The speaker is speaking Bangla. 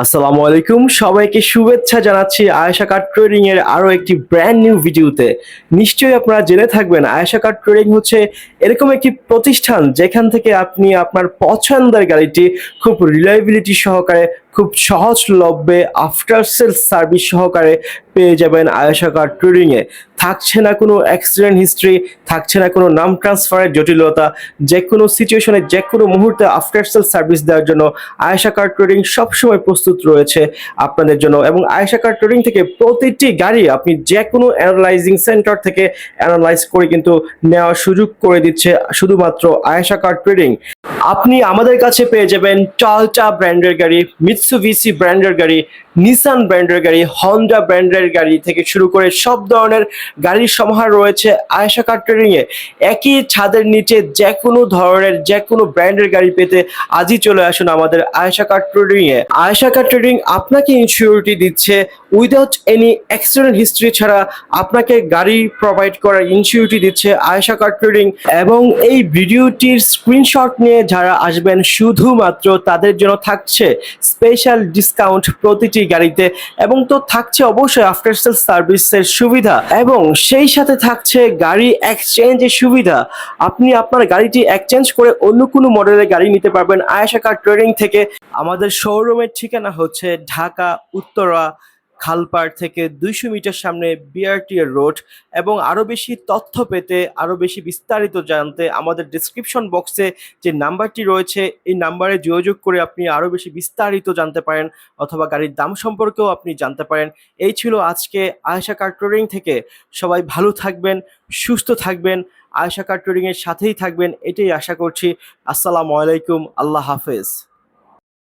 আসসালামু আলাইকুম। সবাইকে শুভেচ্ছা জানাচ্ছি আয়েশা কার্ড ট্রেডিং এর আরও একটি ব্র্যান্ড নিউ ভিডিওতে নিশ্চয়ই আপনারা জেনে থাকবেন, আয়েশা কার্ড ট্রেডিং হচ্ছে এরকম একটি প্রতিষ্ঠান যেখান থেকে আপনি আপনার পছন্দের গাড়িটি খুব রিলায়েবিলিটি সহকারে খুব সহজলভ্যে আফটার সেল সার্ভিস সহকারে পেয়ে যাবেন আয়েশা কার ট্রেডিং এ। থাকছে না কোনো অ্যাক্সিডেন্ট হিস্ট্রি থাকছে না কোনো নাম ট্রান্সফারের জটিলতা যে কোনো সিচুয়েশনে যে কোনো মুহূর্তে আফটার সেল সার্ভিস দেওয়ার জন্য আয়েশা কার ট্রেডিং সবসময় প্রস্তুত রয়েছে আপনাদের জন্য। এবং আয়েশা কার ট্রেডিং থেকে প্রতিটি গাড়ি আপনি যে কোনো অ্যানালাইজিং সেন্টার থেকে অ্যানালাইজ করে কিন্তু নেওয়ার সুযোগ করে দিচ্ছে শুধুমাত্র আয়েশা কার ট্রেডিং আপনি আমাদের কাছে পেয়ে যাবেন টলটা ব্র্যান্ডের গাড়ি মিৎসুবিসি ব্র্যান্ডের গাড়ি নিসান ব্র্যান্ডের গাড়ি হন্ডা ব্র্যান্ডের গাড়ি থেকে শুরু করে সব ধরনের গাড়ির সমাহার রয়েছে আয়েশা কার ট্রেডিং এ একই ছাদের নিচে যে কোনো ধরনের যে কোনো ব্র্যান্ডের গাড়ি পেতে আজই চলে আসুন আমাদের আয়েশা কার ট্রেডিং এ আয়েশা কার আপনাকে ইন্স্যুরিটি দিচ্ছে উইদাউট এনি অ্যাক্সিডেন্ট হিস্ট্রি ছাড়া আপনাকে গাড়ি প্রোভাইড করার ইন্স্যুরিটি দিচ্ছে আয়েশা কার ট্রেডিং এবং এই ভিডিওটির স্ক্রিনশট নিয়ে যারা আসবেন শুধুমাত্র তাদের জন্য থাকছে স্পেশাল ডিসকাউন্ট প্রতিটি গাড়িতে এবং তো থাকছে অবশ্যই আফটার সেল সার্ভিসের সুবিধা এবং সেই সাথে থাকছে গাড়ি এক্সচেঞ্জের সুবিধা। আপনি আপনার গাড়িটি এক্সচেঞ্জ করে অন্য কোনো মডেলের গাড়ি নিতে পারবেন। আয়েশা ট্রেডিং থেকে আমাদের শোরুমের ঠিকানা হচ্ছে ঢাকা, উত্তরা খালপাড় থেকে দুইশো মিটার সামনে বিআরটিএ রোড এবং আরও বেশি তথ্য পেতে আরও বেশি বিস্তারিত জানতে আমাদের ডিসক্রিপশন বক্সে যে নাম্বারটি রয়েছে, এই নাম্বারে যোগাযোগ করে আপনি আরও বেশি বিস্তারিত জানতে পারেন অথবা গাড়ির দাম সম্পর্কেও আপনি জানতে পারেন। এই ছিল আজকে আয়েশা কার থেকে। সবাই ভালো থাকবেন, সুস্থ থাকবেন, আয়েশা কার সাথেই থাকবেন, এটাই আশা করছি। আসসালামু আলাইকুম, আল্লাহ হাফেজ।